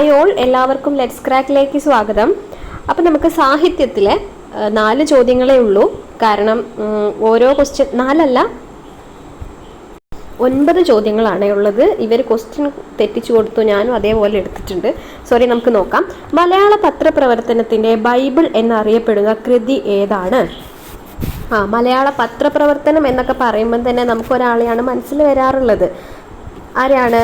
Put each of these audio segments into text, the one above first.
Hi all എല്ലാവർക്കും let's ക്രാക്കിലേക്ക് സ്വാഗതം. അപ്പം നമുക്ക് സാഹിത്യത്തിലെ നാല് ചോദ്യങ്ങളേ ഉള്ളൂ. കാരണം ഓരോ ക്വസ്റ്റ്യൻ നാലല്ല ഒൻപത് ചോദ്യങ്ങളാണ് ഉള്ളത്. ഇവർ ക്വസ്റ്റ്യൻ തെറ്റിച്ചു കൊടുത്തു ഞാനും അതേപോലെ എടുത്തിട്ടുണ്ട്. സോറി നമുക്ക് നോക്കാം. മലയാള പത്രപ്രവർത്തനത്തിന്റെ ബൈബിൾ എന്നറിയപ്പെടുന്ന കൃതി ഏതാണ്? ആ മലയാള പത്രപ്രവർത്തനം എന്നൊക്കെ പറയുമ്പോൾ തന്നെ നമുക്കൊരാളെയാണ് മനസ്സിൽ വരാറുള്ളത്. ആരാണ്?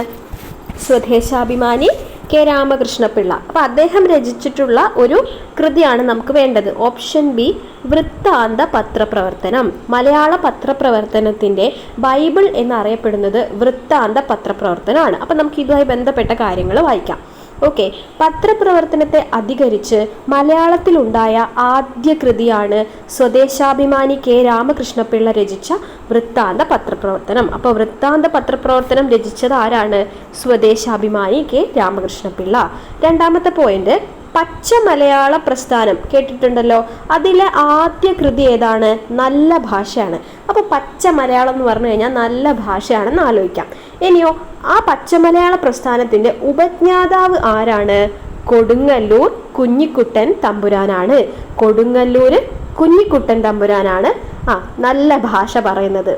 സ്വദേശാഭിമാനി കെ രാമകൃഷ്ണപിള്ള. അപ്പോൾ അദ്ദേഹം രചിച്ചിട്ടുള്ള ഒരു കൃതിയാണ് നമുക്ക് വേണ്ടത്. ഓപ്ഷൻ ബി വൃത്താന്ത പത്രപ്രവർത്തനം. മലയാള പത്രപ്രവർത്തനത്തിന്റെ ബൈബിൾ എന്നറിയപ്പെടുന്നത് വൃത്താന്ത പത്രപ്രവർത്തനമാണ്. അപ്പം നമുക്ക് ഇതുമായി ബന്ധപ്പെട്ട കാര്യങ്ങൾ വായിക്കാം. ഓക്കെ. പത്രപ്രവർത്തനത്തെ അധികരിച്ച് മലയാളത്തിലുണ്ടായ ആദ്യ കൃതിയാണ് സ്വദേശാഭിമാനി കെ രാമകൃഷ്ണപിള്ള രചിച്ച വൃത്താന്ത പത്രപ്രവർത്തനം. അപ്പോൾ വൃത്താന്ത പത്രപ്രവർത്തനം രചിച്ചത് ആരാണ്? സ്വദേശാഭിമാനി കെ രാമകൃഷ്ണപിള്ള. രണ്ടാമത്തെ പോയിന്റ് പച്ച മലയാള പ്രസ്ഥാനം കേട്ടിട്ടുണ്ടല്ലോ. അതിലെ ആദ്യ കൃതി ഏതാണ്? നല്ല ഭാഷയാണ്. അപ്പോൾ പച്ച മലയാളം എന്ന് പറഞ്ഞു കഴിഞ്ഞാൽ നല്ല ഭാഷയാണെന്ന് ആലോചിക്കാം. ഇനിയോ ആ പച്ച മലയാള പ്രസ്ഥാനത്തിന്റെ ഉപജ്ഞാതാവ് ആരാണ്? കൊടുങ്ങല്ലൂർ കുഞ്ഞിക്കുട്ടൻ തമ്പുരാനാണ്. കൊടുങ്ങല്ലൂർ കുഞ്ഞിക്കുട്ടൻ തമ്പുരാനാണ്. ആ നല്ല ഭാഷ പറയുന്നത്.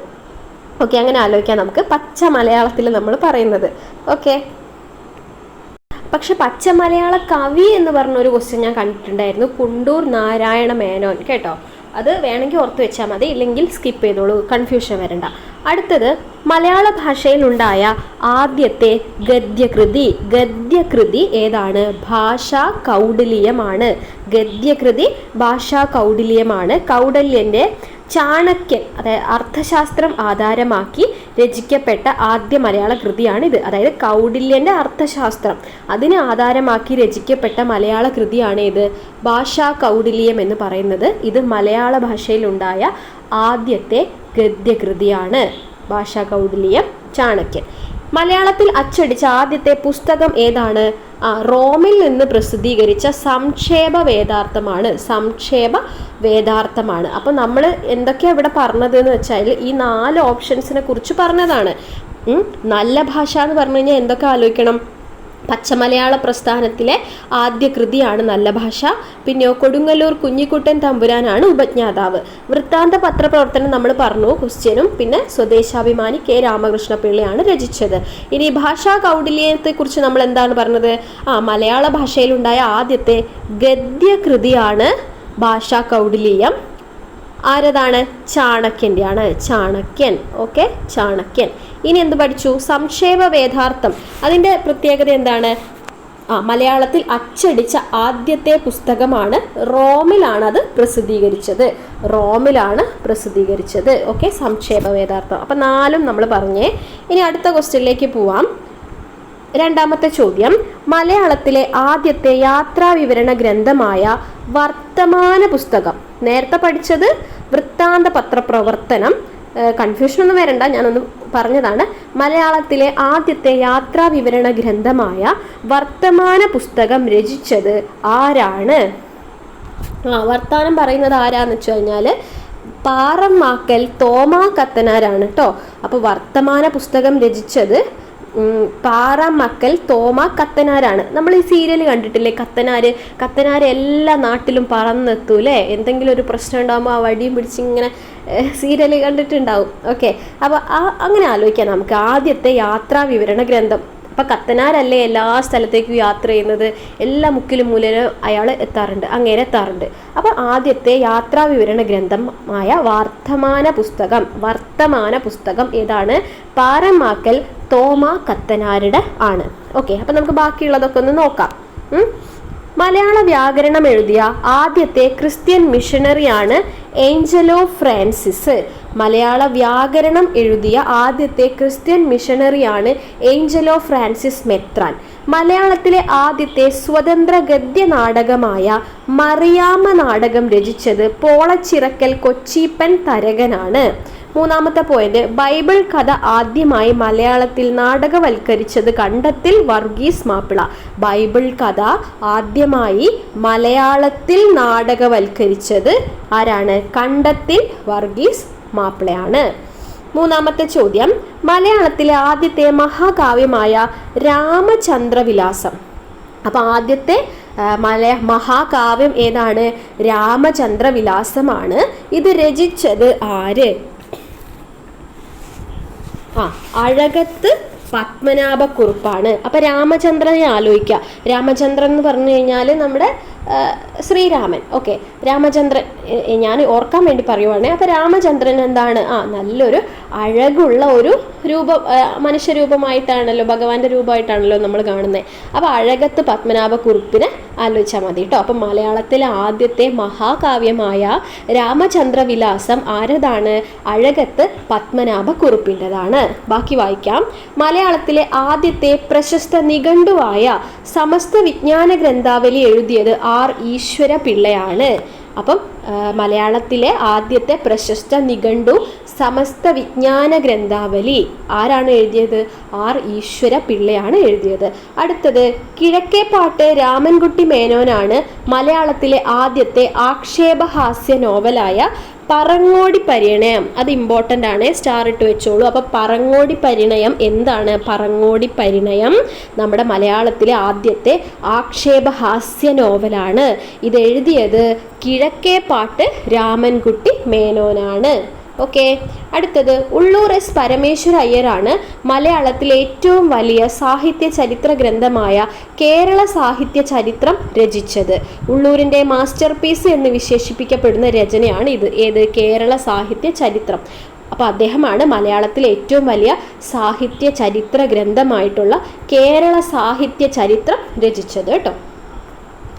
ഓക്കെ അങ്ങനെ ആലോചിക്കാം നമുക്ക്. പച്ച മലയാളത്തിൽ നമ്മൾ പറയുന്നത്. ഓക്കെ പക്ഷെ പച്ച മലയാള കവി എന്ന് പറഞ്ഞ ഒരു ക്വസ്റ്റ്യൻ ഞാൻ കണ്ടിട്ടുണ്ടായിരുന്നു. കുണ്ടൂർ നാരായണ മേനോൻ. കേട്ടോ? അത് വേണമെങ്കിൽ ഓർത്ത് വെച്ചാൽ മതി. ഇല്ലെങ്കിൽ സ്കിപ്പ് ചെയ്തോളൂ. കൺഫ്യൂഷൻ വരണ്ട. അടുത്തത് മലയാള ഭാഷയിലുണ്ടായ ആദ്യത്തെ ഗദ്യകൃതി. ഗദ്യകൃതി ഏതാണ്? ഭാഷാ കൗടില്യമാണ്. ഗദ്യകൃതി ഭാഷാ കൗടില്യമാണ്. കൗടല്യന്റെ ചാണക്യൻ അതായത് അർത്ഥശാസ്ത്രം ആധാരമാക്കി രചിക്കപ്പെട്ട ആദ്യ മലയാള കൃതിയാണിത്. അതായത് കൗടില്യന്റെ അർത്ഥശാസ്ത്രം. അതിനെ ആധാരമാക്കി രചിക്കപ്പെട്ട മലയാള കൃതിയാണ് ഇത്. ഭാഷാ കൗടില്യം എന്ന് പറയുന്നത് ഇത് മലയാള ഭാഷയിലുണ്ടായ ആദ്യത്തെ ഗദ്യകൃതിയാണ്. ഭാഷാ കൗടില്യം ചാണക്യൻ മലയാളത്തിൽ അച്ചടിച്ച ആദ്യത്തെ പുസ്തകം ഏതാണ്? റോമിൽ നിന്ന് പ്രസിദ്ധീകരിച്ച സംക്ഷേപ വേദാർത്ഥമാണ്. സംക്ഷേപ വേദാർത്ഥമാണ്. അപ്പോൾ നമ്മൾ എന്തൊക്കെയാണ് ഇവിടെ പറഞ്ഞത് എന്ന് വെച്ചാൽ ഈ നാല് ഓപ്ഷൻസിനെ കുറിച്ച് പറഞ്ഞതാണ്. നല്ല ഭാഷ എന്ന് പറഞ്ഞു കഴിഞ്ഞാൽ എന്തൊക്കെ ആലോചിക്കണം? പച്ചമലയാള പ്രസ്ഥാനത്തിലെ ആദ്യ കൃതിയാണ് നല്ല ഭാഷ. പിന്നെ കൊടുങ്ങല്ലൂർ കുഞ്ഞിക്കുട്ടൻ തമ്പുരാനാണ് ഉപജ്ഞാതാവ്. വൃത്താന്ത പത്രപ്രവർത്തനം നമ്മൾ പറഞ്ഞു ക്വസ്റ്റ്യനും പിന്നെ സ്വദേശാഭിമാനി കെ രാമകൃഷ്ണ പിള്ളയാണ് രചിച്ചത്. ഇനി ഭാഷാ കൗടില്യത്തെ കുറിച്ച് നമ്മൾ എന്താണ് പറഞ്ഞത്? ആ മലയാള ഭാഷയിലുണ്ടായ ആദ്യത്തെ ഗദ്യകൃതിയാണ് ഭാഷാ കൗടില്യം. ആരതാണ്? ചാണക്യന്റെയാണ്. ചാണക്യൻ. ഓക്കെ? ചാണക്യൻ. ഇനി എന്ത് പഠിച്ചു? സംക്ഷേപ വേദാർത്ഥം. അതിന്റെ പ്രത്യേകത എന്താണ്? ആ മലയാളത്തിൽ അച്ചടിച്ച ആദ്യത്തെ പുസ്തകമാണ് റോമിലാണ് അത് പ്രസിദ്ധീകരിച്ചത്. റോമിലാണ് പ്രസിദ്ധീകരിച്ചത്. ഓക്കെ സംക്ഷേപ വേദാർത്ഥം. അപ്പം നാലും നമ്മൾ പറഞ്ഞേ. ഇനി അടുത്ത ക്വസ്റ്റ്യനിലേക്ക് പോവാം. രണ്ടാമത്തെ ചോദ്യം. മലയാളത്തിലെ ആദ്യത്തെ യാത്രാ വിവരണ ഗ്രന്ഥമായ വർത്തമാന പുസ്തകം. നേരത്തെ പഠിച്ചത് വൃത്താന്ത പത്രപ്രവർത്തനം കൺഫ്യൂഷൻ ഒന്നും വരണ്ട ഞാനൊന്ന് പറഞ്ഞതാണ്. മലയാളത്തിലെ ആദ്യത്തെ യാത്രാ വിവരണ ഗ്രന്ഥമായ വർത്തമാന പുസ്തകം രചിച്ചത് ആരാണ്? ആ വർത്താനം പറയുന്നത് ആരാന്ന് വെച്ച് കഴിഞ്ഞാൽ പാറമാക്കൽ തോമാ കത്തനാരാണ് കേട്ടോ അപ്പോൾ വർത്തമാന പുസ്തകം രചിച്ചത് പാറമക്കൽ തോമ കത്തനാരാണ്. നമ്മൾ ഈ സീരിയൽ കണ്ടിട്ടില്ലേ? കത്തനാര് കത്തനാര് എല്ലാ നാട്ടിലും പറന്നെത്തൂലേ എന്തെങ്കിലും ഒരു പ്രശ്നം ഉണ്ടാകുമ്പോൾ ആ വടിയും പിടിച്ചിങ്ങനെ സീരിയൽ കണ്ടിട്ടുണ്ടാവും. ഓക്കെ. അപ്പോൾ ആ അങ്ങനെ ആലോചിക്കാം നമുക്ക്. ആദ്യത്തെ യാത്രാ വിവരണ ഗ്രന്ഥം. അപ്പം കത്തനാരല്ലേ എല്ലാ സ്ഥലത്തേക്കും യാത്ര ചെയ്യുന്നത്? എല്ലാ മുക്കിലും മൂലയിലും അയാൾ എത്താറുണ്ട് അങ്ങനെ എത്താറുണ്ട്. അപ്പോൾ ആദ്യത്തെ യാത്രാ വിവരണ ഗ്രന്ഥമായ വർത്തമാന പുസ്തകം വർത്തമാന പുസ്തകം ഏതാണ്? പാറമാക്കൽ തോമ കത്തനാരുടെ ആണ്. ഓക്കെ അപ്പം നമുക്ക് ബാക്കിയുള്ളതൊക്കെ ഒന്ന് നോക്കാം. മലയാള വ്യാകരണം എഴുതിയ ആദ്യത്തെ ക്രിസ്ത്യൻ മിഷണറിയാണ് ഏഞ്ചലോ ഫ്രാൻസിസ്. മലയാള വ്യാകരണം എഴുതിയ ആദ്യത്തെ ക്രിസ്ത്യൻ മിഷണറിയാണ് ഏഞ്ചലോ ഫ്രാൻസിസ് മെത്രാൻ. മലയാളത്തിലെ ആദ്യത്തെ സ്വതന്ത്ര ഗദ്യ നാടകമായ മറിയാമ്മ നാടകം രചിച്ചത് പോളച്ചിറക്കൽ കൊച്ചീപ്പൻ തരകനാണ്. മൂന്നാമത്തെ പോയിന്റ് ബൈബിൾ കഥ ആദ്യമായി മലയാളത്തിൽ നാടകവൽക്കരിച്ചത് കണ്ടത്തിൽ വർഗീസ് മാപ്പിള. ബൈബിൾ കഥ ആദ്യമായി മലയാളത്തിൽ നാടകവൽക്കരിച്ചത് ആരാണ്? കണ്ടത്തിൽ വർഗീസ് മാപ്പിളയാണ്. മൂന്നാമത്തെ ചോദ്യം. മലയാളത്തിലെ ആദ്യത്തെ മഹാകാവ്യമായ രാമചന്ദ്രവിലാസം. അപ്പോൾ ആദ്യത്തെ മലയ മല മഹാകാവ്യം ഏതാണ്? രാമചന്ദ്രവിലാസമാണ്. ഇത് രചിച്ചത് ആര്? ആ അഴകത്ത് പത്മനാഭക്കുറുപ്പാണ്. അപ്പൊ രാമചന്ദ്രനെ ആലോചിക്കുക രാമചന്ദ്രൻ എന്ന് പറഞ്ഞു കഴിഞ്ഞാൽ നമ്മുടെ ശ്രീരാമൻ. ഓക്കെ. രാമചന്ദ്രൻ ഞാൻ ഓർക്കാൻ വേണ്ടി പറയുവാണ്. അപ്പൊ രാമചന്ദ്രൻ എന്താണ്? ആ നല്ലൊരു അഴകുള്ള ഒരു രൂപ മനുഷ്യരൂപമായിട്ടാണല്ലോ ഭഗവാന്റെ രൂപമായിട്ടാണല്ലോ നമ്മൾ കാണുന്നത് അപ്പൊ അഴകത്ത് പത്മനാഭ കുറിപ്പിന് ആലോചിച്ചാൽ മതി കേട്ടോ അപ്പം മലയാളത്തിലെ ആദ്യത്തെ മഹാകാവ്യമായ രാമചന്ദ്രവിലാസം ആരതാണ്? അഴകത്ത് പത്മനാഭ കുറിപ്പിന്റെതാണ് ബാക്കി വായിക്കാം. മലയാളത്തിലെ ആദ്യത്തെ പ്രശസ്ത നിഘണ്ടുവായ സമസ്ത വിജ്ഞാന ഗ്രന്ഥാവലി എഴുതിയത് ആർ ഈശ്വര പിള്ളയാണ്. അപ്പം മലയാളത്തിലെ ആദ്യത്തെ പ്രശസ്ത നിഘണ്ടു സമസ്ത വിജ്ഞാന ഗ്രന്ഥാവലി ആരാണ് എഴുതിയത്? ആർ ഈശ്വര പിള്ളയാണ് എഴുതിയത്. അടുത്തത് കിഴക്കേപ്പാട്ട് രാമൻകുട്ടി മേനോനാണ് മലയാളത്തിലെ ആദ്യത്തെ ആക്ഷേപഹാസ്യ നോവലായ പറങ്ങോടി പരിണയം. അത് ഇമ്പോർട്ടന്റ് ആണ്. സ്റ്റാർ ഇട്ട് വെച്ചോളൂ. അപ്പോൾ പറങ്ങോടി പരിണയം എന്താണ്? പറങ്ങോടി പരിണയം നമ്മുടെ മലയാളത്തിലെ ആദ്യത്തെ ആക്ഷേപഹാസ്യ നോവലാണ് ഇത് എഴുതിയത് കിഴക്കേപ്പാട്ട് രാമൻകുട്ടി മേനോനാണ്. ഓക്കെ അടുത്തത് ഉള്ളൂർ എസ് പരമേശ്വര അയ്യരാണ് മലയാളത്തിലെ ഏറ്റവും വലിയ സാഹിത്യ ചരിത്ര ഗ്രന്ഥമായ കേരള സാഹിത്യ ചരിത്രം രചിച്ചത്. ഉള്ളൂരിന്റെ മാസ്റ്റർ പീസ് എന്ന് വിശേഷിപ്പിക്കപ്പെടുന്ന രചനയാണ് ഇത്. ഏത്? കേരള സാഹിത്യ ചരിത്രം. അപ്പോൾ അദ്ദേഹമാണ് മലയാളത്തിലെ ഏറ്റവും വലിയ സാഹിത്യ ചരിത്ര ഗ്രന്ഥമായിട്ടുള്ള കേരള സാഹിത്യ ചരിത്രം രചിച്ചത് കേട്ടോ.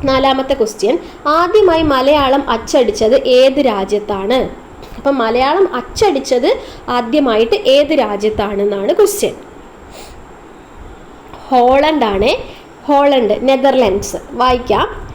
നാലാമത്തെ ക്വസ്റ്റ്യൻ ആദ്യമായി മലയാളം അച്ചടിച്ചത് ഏത് രാജ്യത്താണ്? അപ്പം മലയാളം അച്ചടിച്ചത് ആദ്യമായിട്ട് ഏത് രാജ്യത്താണെന്നാണ് ക്വസ്റ്റ്യൻ ഹോളണ്ട് ആണ് ഹോളണ്ട് നെതർലാൻഡ്സ്. വായിക്കാം.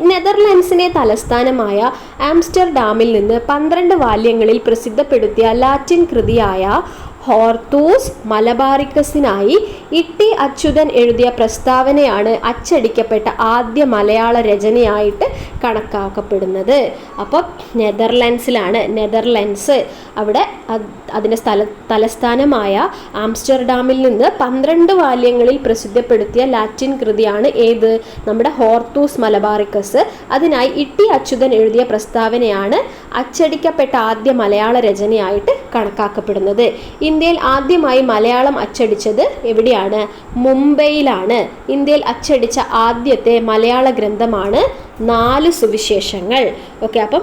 നെതർലാൻഡ്സിന്റെ തലസ്ഥാനമായ ആംസ്റ്റർഡാമിൽ നിന്ന് പന്ത്രണ്ട് വാല്യങ്ങളിൽ പ്രസിദ്ധപ്പെടുത്തിയ ലാറ്റിൻ കൃതിയായ ഹോർത്തൂസ് മലബാറിക്കസിനായി ഇട്ടി അച്യുതൻ എഴുതിയ പ്രസ്താവനയാണ് അച്ചടിക്കപ്പെട്ട ആദ്യ മലയാള രചനയായിട്ട് കണക്കാക്കപ്പെടുന്നത്. അപ്പോൾ നെതർലാൻഡ്സിലാണ്. നെതർലാൻഡ്സ് അവിടെ അത് അതിന്റെ സ്ഥല തലസ്ഥാനമായ ആംസ്റ്റർഡാമിൽ നിന്ന് പന്ത്രണ്ട് വാല്യങ്ങളിൽ പ്രസിദ്ധപ്പെടുത്തിയ ലാറ്റിൻ കൃതിയാണ് ഏത്? നമ്മുടെ ഹോർത്തൂസ് മലബാറിക്കസ്. അതിനായി ഇട്ടി അച്യുതൻ എഴുതിയ പ്രസ്താവനയാണ് അച്ചടിക്കപ്പെട്ട ആദ്യ മലയാള രചനയായിട്ട് കണക്കാക്കപ്പെടുന്നത്. ഇന്ത്യയിൽ ആദ്യമായി മലയാളം അച്ചടിച്ചത് എവിടെയാണ്? മുംബൈയിലാണ്. ഇന്ത്യയിൽ അച്ചടിച്ച ആദ്യത്തെ മലയാള ഗ്രന്ഥമാണ് നാല് സുവിശേഷങ്ങൾ. ഓക്കെ അപ്പം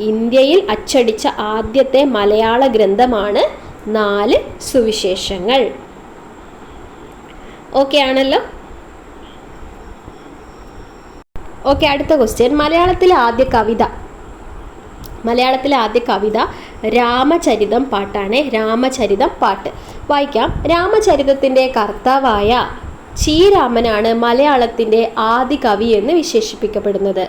ഇന്ത്യയിൽ അച്ചടിച്ച ആദ്യത്തെ മലയാള ഗ്രന്ഥമാണ് നാല് സുവിശേഷങ്ങൾ. ഓക്കെ ആണല്ലോ? ഓക്കെ അടുത്ത ക്വസ്റ്റ്യൻ മലയാളത്തിലെ ആദ്യ കവിത. മലയാളത്തിലെ ആദ്യ കവിത രാമചരിതം പാട്ടാണ്. രാമചരിതം പാട്ട്. വായിക്കാം. രാമചരിതത്തിന്റെ കർത്താവായ ചീരാമനാണ് മലയാളത്തിന്റെ ആദി കവി എന്ന് വിശേഷിപ്പിക്കപ്പെടുന്നത്.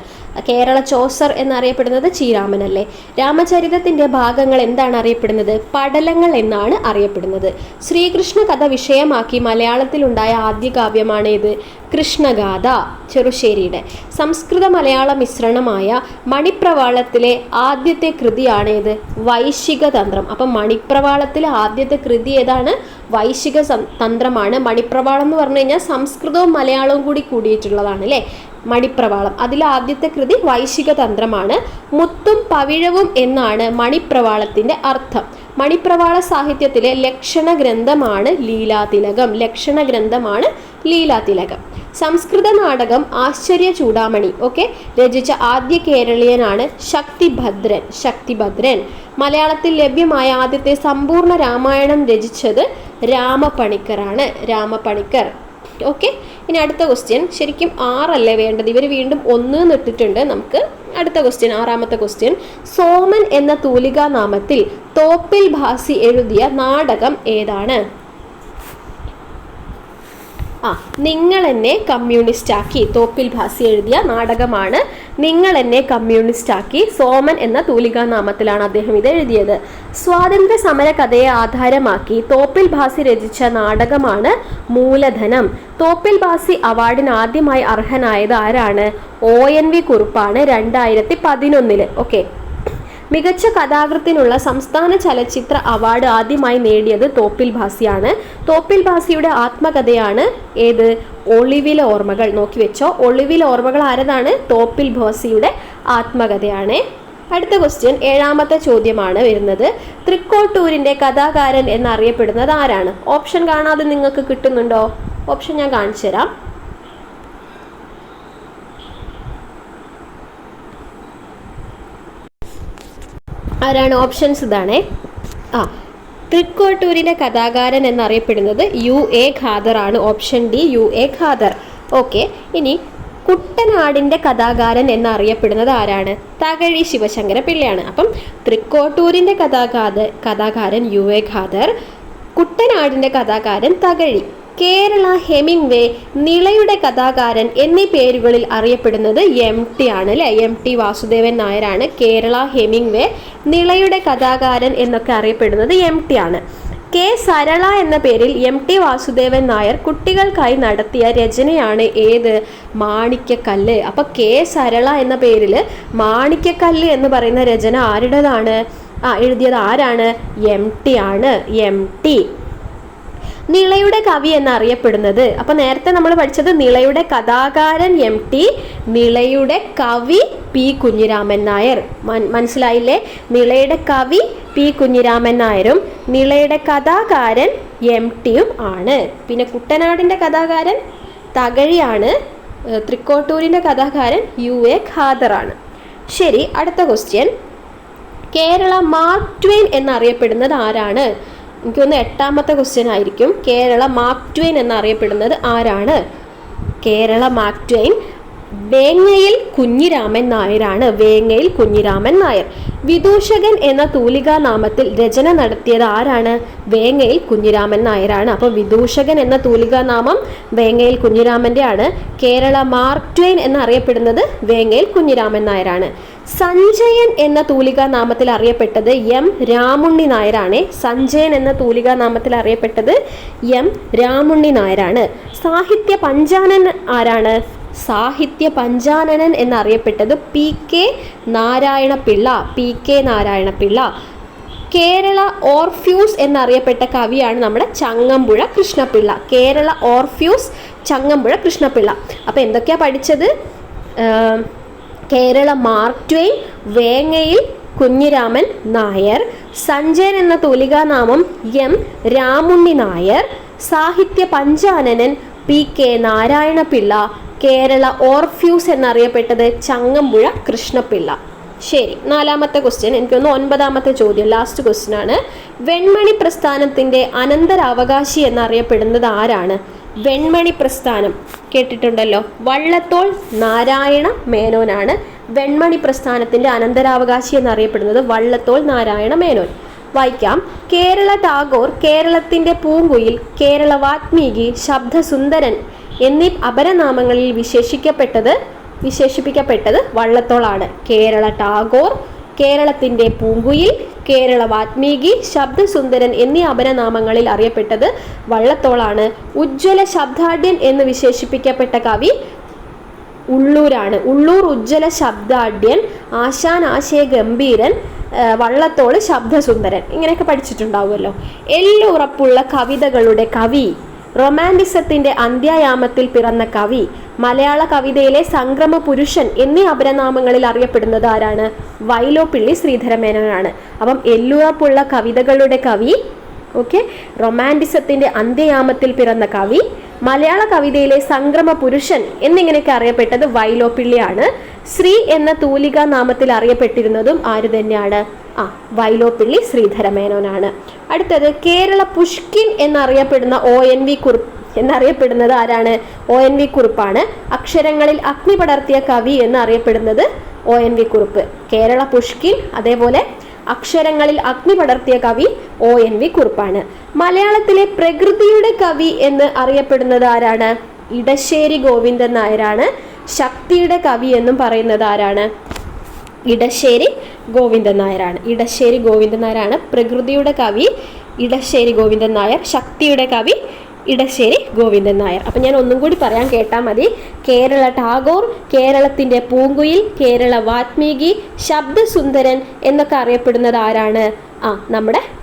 കേരള ചോസർ എന്നറിയപ്പെടുന്നത് ചീരാമനല്ലേ രാമചരിതത്തിന്റെ ഭാഗങ്ങൾ എന്താണ് അറിയപ്പെടുന്നത്? പടലങ്ങൾ എന്നാണ് അറിയപ്പെടുന്നത്. ശ്രീകൃഷ്ണ കഥ വിഷയമാക്കി മലയാളത്തിലുണ്ടായ ആദ്യ കാവ്യമാണ് ഇത് കൃഷ്ണഗാഥ ചെറുശ്ശേരിയുടെ. സംസ്കൃത മലയാള മിശ്രണമായ മണിപ്രവാളത്തിലെ ആദ്യത്തെ കൃതിയാണ് ഇത് വൈശിക തന്ത്രം. അപ്പം മണിപ്രവാളത്തിലെ ആദ്യത്തെ കൃതി ഏതാണ്? വൈശിക തന്ത്രമാണ്. മണിപ്രവാളം എന്ന് പറഞ്ഞു കഴിഞ്ഞാൽ സംസ്കൃതവും മലയാളവും കൂടി കൂടിയിട്ടുള്ളതാണ് അല്ലേ മണിപ്രവാളം. അതിൽ ആദ്യത്തെ കൃതി വൈശിക തന്ത്രമാണ്. മുത്തും പവിഴവും എന്നാണ് മണിപ്രവാളത്തിന്റെ അർത്ഥം. മണിപ്രവാള സാഹിത്യത്തിലെ ലക്ഷണ ഗ്രന്ഥമാണ് ലീലാതിലകം. ലക്ഷണ ഗ്രന്ഥമാണ് ലീലാതിലകം. സംസ്കൃത നാടകം ആശ്ചര്യ ചൂടാമണി ഓക്കെ? രചിച്ച ആദ്യ കേരളീയനാണ് ശക്തിഭദ്രൻ ശക്തിഭദ്രൻ. മലയാളത്തിൽ ലഭ്യമായ ആദ്യത്തെ സമ്പൂർണ രാമായണം രചിച്ചത് രാമപണിക്കറാണ്. രാമപണിക്കർ. ഓക്കെ ഇനി അടുത്ത ക്വസ്റ്റ്യൻ ശരിക്കും ആറല്ലേ വേണ്ടത്? ഇവർ വീണ്ടും ഒന്ന് നിട്ടിട്ടുണ്ട് നമുക്ക് അടുത്ത ക്വസ്റ്റ്യൻ ആറാമത്തെ ക്വസ്റ്റ്യൻ സോമൻ എന്ന തൂലികാനാമത്തിൽ തോപ്പിൽ ഭാസി എഴുതിയ നാടകം ഏതാണ്? ആ നിങ്ങൾ എന്നെ കമ്മ്യൂണിസ്റ്റ് ആക്കി. തോപ്പിൽ ഭാസി എഴുതിയ നാടകമാണ് നിങ്ങൾ എന്നെ കമ്മ്യൂണിസ്റ്റ് ആക്കി. സോമൻ എന്ന തൂലികാ നാമത്തിലാണ് അദ്ദേഹം ഇത് എഴുതിയത്. സ്വാതന്ത്ര്യ സമര കഥയെ ആധാരമാക്കി തോപ്പിൽ ഭാസി രചിച്ച നാടകമാണ് മൂലധനം. തോപ്പിൽ ഭാസി അവാർഡിന് ആദ്യമായി അർഹനായത് ആരാണ്? ഒ എൻ വി കുറുപ്പാണ് രണ്ടായിരത്തി പതിനൊന്നിൽ. ഓക്കെ. മികച്ച കഥാകൃത്തിനുള്ള സംസ്ഥാന ചലച്ചിത്ര അവാർഡ് ആദ്യമായി നേടിയത് തോപ്പിൽ ഭാസിയാണ്. തോപ്പിൽ ഭാസിയുടെ ആത്മകഥയാണ് ഏത്? ഒളിവിലെ ഓർമ്മകൾ. നോക്കി വെച്ചോ. ഒളിവിലെ ഓർമ്മകൾ ആരതാണ്? തോപ്പിൽ ഭാസിയുടെ ആത്മകഥയാണ്. അടുത്ത ക്വസ്റ്റ്യൻ ഏഴാമത്തെ ചോദ്യമാണ് വരുന്നത്. തൃക്കോട്ടൂരിന്റെ കഥാകാരൻ എന്നറിയപ്പെടുന്നത് ആരാണ്? ഓപ്ഷൻ കാണാതെ നിങ്ങൾക്ക് കിട്ടുന്നുണ്ടോ? ഓപ്ഷൻ ഞാൻ കാണിച്ചു തരാം ആരാണ്? ഓപ്ഷൻസ് ഇതാണേ. ആ തൃക്കോട്ടൂരിന്റെ കഥാകാരൻ എന്നറിയപ്പെടുന്നത് യു എ ഖാദർ ആണ്. Option D U A Khader. Okay ഇനി കുട്ടനാടിന്റെ കഥാകാരൻ എന്നറിയപ്പെടുന്നത് ആരാണ്? തകഴി ശിവശങ്കര പിള്ളയാണ്. അപ്പം തൃക്കോട്ടൂരിന്റെ കഥാകാര കഥാകാരൻ യു എ ഖാദർ കുട്ടനാടിന്റെ കഥാകാരൻ തകഴി. കേരള ഹെമിംഗ്വേ നിളയുടെ കഥാകാരൻ എന്നീ പേരുകളിൽ അറിയപ്പെടുന്നത് എം ടി ആണ് അല്ലെ എം ടി വാസുദേവൻ നായരാണ് കേരള ഹെമിംഗ്വേ നിളയുടെ കഥാകാരൻ എന്നൊക്കെ അറിയപ്പെടുന്നത് എം ടി ആണ്. കെ സരള എന്ന പേരിൽ എം ടി വാസുദേവൻ നായർ കുട്ടികൾക്കായി നടത്തിയ രചനയാണ് ഏത്? മാണിക്യക്കല്ല്. അപ്പൊ കെ സരള എന്ന പേരിൽ മാണിക്യക്കല്ല് എന്ന് പറയുന്ന രചന ആരുടേതാണ്? ആ എഴുതിയത് ആരാണ്? എം ടി ആണ്. M T. നിളയുടെ കവി എന്നറിയപ്പെടുന്നത്. അപ്പൊ നേരത്തെ നമ്മൾ പഠിച്ചത് നിളയുടെ കഥാകാരൻ എം ടി നിളയുടെ കവി പി കുഞ്ഞിരാമൻ നായർ. മനസ്സിലായില്ലേ? നിളയുടെ കവി പി കുഞ്ഞിരാമൻ നായരും നിളയുടെ കഥാകാരൻ എം ടിയും ആണ്. പിന്നെ കുട്ടനാടിന്റെ കഥാകാരൻ തകഴിയാണ് തൃക്കോട്ടൂരിന്റെ കഥാകാരൻ യു എ ഖാദറാണ് ശരി അടുത്ത ക്വസ്റ്റ്യൻ കേരള മാർക്ക് ട്വെയിൻ എന്നറിയപ്പെടുന്നത് ആരാണ്? എനിക്ക് തോന്നുന്നു എട്ടാമത്തെ ക്വസ്റ്റ്യൻ ആയിരിക്കും. കേരള മാക്ട്വൈൻ എന്നറിയപ്പെടുന്നത് ആരാണ്? കേരള മാക്ട്വൈൻ വേങ്ങയിൽ കുഞ്ഞിരാമൻ നായരാണ്. വേങ്ങയിൽ കുഞ്ഞിരാമൻ നായർ. വിദൂഷകൻ എന്ന തൂലികാ നാമത്തിൽ രചന നടത്തിയത് ആരാണ്? വേങ്ങയിൽ കുഞ്ഞിരാമൻ നായരാണ്. അപ്പോൾ വിദൂഷകൻ എന്ന തൂലികാ നാമം വേങ്ങയിൽ കുഞ്ഞിരാമന്റെ ആണ്. കേരള മാർക്ക് ട്വെയിൻ എന്നറിയപ്പെടുന്നത് വേങ്ങയിൽ കുഞ്ഞിരാമൻ നായരാണ്. സഞ്ജയൻ എന്ന തൂലികാ നാമത്തിൽ അറിയപ്പെട്ടത് എം രാമുണ്ണി നായരാണ്. സഞ്ജയൻ എന്ന തൂലികാ നാമത്തിൽ അറിയപ്പെട്ടത് എം രാമുണ്ണി നായരാണ്. സാഹിത്യ പഞ്ചാനൻ ആരാണ്? സാഹിത്യ പഞ്ചാനനൻ എന്നറിയപ്പെട്ടത് P K Narayana Pillai P K Narayana Pillai Kerala Orpheus എന്നറിയപ്പെട്ട കവിയാണ് നമ്മുടെ ചങ്ങമ്പുഴ കൃഷ്ണപിള്ള. കേരള ഓർഫ്യൂസ് ചങ്ങമ്പുഴ കൃഷ്ണപിള്ള. അപ്പോൾ എന്തൊക്കെയാണ് പഠിച്ചത്? കേരള മാർട്ട്വെയിൻ വേങ്ങയിൽ കുഞ്ഞിരാമൻ നായർ സഞ്ജയൻ എന്ന തൂലികാനാമം എം രാമുണ്ണി നായർ സാഹിത്യ പഞ്ചാനനൻ P K Narayana Pillai Kerala Orpheus എന്നറിയപ്പെട്ടത് Changampuzha Krishnapillai. ശരി നാലാമത്തെ ക്വസ്റ്റ്യൻ എനിക്കൊന്ന് ഒൻപതാമത്തെ ചോദ്യം ലാസ്റ്റ് ക്വസ്റ്റ്യൻ ആണ്. വെൺമണി പ്രസ്ഥാനത്തിന്റെ അനന്തരാവകാശി എന്നറിയപ്പെടുന്നത് ആരാണ്? വെൺമണി പ്രസ്ഥാനം. കേട്ടിട്ടുണ്ടല്ലോ. വള്ളത്തോൾ നാരായണ മേനോനാണ് വെൺമണി പ്രസ്ഥാനത്തിന്റെ അനന്തരാവകാശി എന്നറിയപ്പെടുന്നത് വള്ളത്തോൾ നാരായണ മേനോൻ. വായിക്കാം. കേരള ടാഗോർ കേരളത്തിന്റെ പൂങ്കുയിൽ കേരള വാത്മീകി ശബ്ദസുന്ദരൻ എന്നീ അപരനാമങ്ങളിൽ വിശേഷിക്കപ്പെട്ടത് വിശേഷിപ്പിക്കപ്പെട്ടത് വള്ളത്തോളാണ്. കേരള ടാഗോർ കേരളത്തിന്റെ പൂങ്കുയിൽ കേരള വാത്മീകി ശബ്ദസുന്ദരൻ എന്നീ അപരനാമങ്ങളിൽ അറിയപ്പെട്ടത് വള്ളത്തോളാണ്. ഉജ്ജ്വല ശബ്ദാഢ്യൻ എന്ന് വിശേഷിപ്പിക്കപ്പെട്ട കവി ഉള്ളൂരാണ്. ഉള്ളൂർ ഉജ്ജ്വല ശബ്ദാഢ്യൻ ആശാൻ ആശയ ഗംഭീരൻ വള്ളത്തോൾ ശബ്ദസുന്ദരൻ. ഇങ്ങനെയൊക്കെ പഠിച്ചിട്ടുണ്ടാവുമല്ലോ. എല്ലുറപ്പുള്ള കവിതകളുടെ കവി റൊമാന്റിസത്തിന്റെ അന്ത്യയാമത്തിൽ പിറന്ന കവി മലയാള കവിതയിലെ സംക്രമ പുരുഷൻ എന്നീ അപരനാമങ്ങളിൽ അറിയപ്പെടുന്നത് ആരാണ്? വൈലോപ്പിള്ളി ശ്രീധരമേനോനാണ്. അപ്പം എല്ലുറപ്പുള്ള കവിതകളുടെ കവി ഓക്കെ റൊമാന്റിസത്തിന്റെ അന്ത്യയാമത്തിൽ പിറന്ന കവി മലയാള കവിതയിലെ സംക്രമ പുരുഷൻ എന്നിങ്ങനെയൊക്കെ അറിയപ്പെട്ടത് വൈലോപ്പിള്ളിയാണ് ശ്രീ എന്ന തൂലിക നാമത്തിൽ അറിയപ്പെട്ടിരുന്നതും ആര് തന്നെയാണ്? ആ വൈലോപ്പിള്ളി ശ്രീധരമേനോനാണ്. അടുത്തത് കേരള പുഷ്കിൻ എന്നറിയപ്പെടുന്ന ഒ എൻ വി കുറുപ്പ് എന്നറിയപ്പെടുന്നത് ആരാണ്? ഒ എൻ വി കുറുപ്പാണ്. അക്ഷരങ്ങളിൽ അഗ്നി പടർത്തിയ കവി എന്നറിയപ്പെടുന്നത് O N V Kurup. Kerala Pushkin അതേപോലെ അക്ഷരങ്ങളിൽ അഗ്നി പടർത്തിയ കവി ഒ എൻ വി കുറുപ്പാണ്. മലയാളത്തിലെ പ്രകൃതിയുടെ കവി എന്ന് അറിയപ്പെടുന്നത് ആരാണ്? ഇടശ്ശേരി ഗോവിന്ദൻ നായരാണ്. ശക്തിയുടെ കവി എന്നും പറയുന്നത് ആരാണ്? ഇടശ്ശേരി ഗോവിന്ദൻ നായരാണ്. ഇടശ്ശേരി ഗോവിന്ദൻ നായരാണ് പ്രകൃതിയുടെ കവി. ഇടശ്ശേരി ഗോവിന്ദൻ നായർ ശക്തിയുടെ കവി. ഇടശ്ശേരി ഗോവിന്ദൻ നായർ. അപ്പം ഞാൻ ഒന്നും കൂടി പറയാൻ കേട്ടാൽ മതി. കേരള ടാഗോർ കേരളത്തിന്റെ പൂങ്കുയിൽ കേരള വാത്മീകി ശബ്ദസുന്ദരൻ എന്നൊക്കെ അറിയപ്പെടുന്നത് ആരാണ്? ആ നമ്മുടെ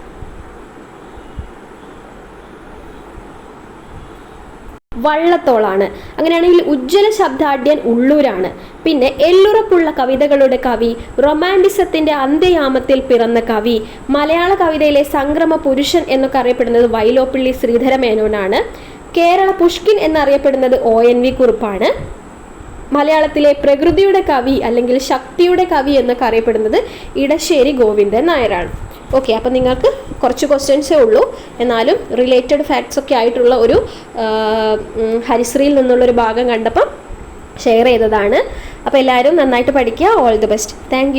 വള്ളത്തോളാണ്. അങ്ങനെയാണെങ്കിൽ ഉജ്ജ്വല ശബ്ദാഢ്യൻ ഉള്ളൂരാണ്. പിന്നെ എല്ലുറപ്പുള്ള കവിതകളുടെ കവി റൊമാന്റിസത്തിന്റെ അന്ത്യയാമത്തിൽ പിറന്ന കവി മലയാള കവിതയിലെ സംക്രമ പുരുഷൻ എന്നൊക്കെ അറിയപ്പെടുന്നത് വൈലോപ്പിള്ളി ശ്രീധര മേനോനാണ്. കേരള പുഷ്കിൻ എന്നറിയപ്പെടുന്നത് ഒ എൻ വി കുറുപ്പാണ്. മലയാളത്തിലെ പ്രകൃതിയുടെ കവി അല്ലെങ്കിൽ ശക്തിയുടെ കവി എന്നൊക്കെ അറിയപ്പെടുന്നത് ഇടശ്ശേരി ഗോവിന്ദൻ നായരാണ്. ഓക്കെ അപ്പം നിങ്ങൾക്ക് കുറച്ച് ക്വസ്റ്റ്യൻസേ ഉള്ളൂ. എന്നാലും റിലേറ്റഡ് ഫാക്ട്സ് ഒക്കെ ആയിട്ടുള്ള ഒരു ഹരിശ്രീയിൽ നിന്നുള്ളൊരു ഭാഗം കണ്ടപ്പം ഷെയർ ചെയ്തതാണ്. അപ്പോൾ എല്ലാവരും നന്നായിട്ട് പഠിക്കുക. All the best thank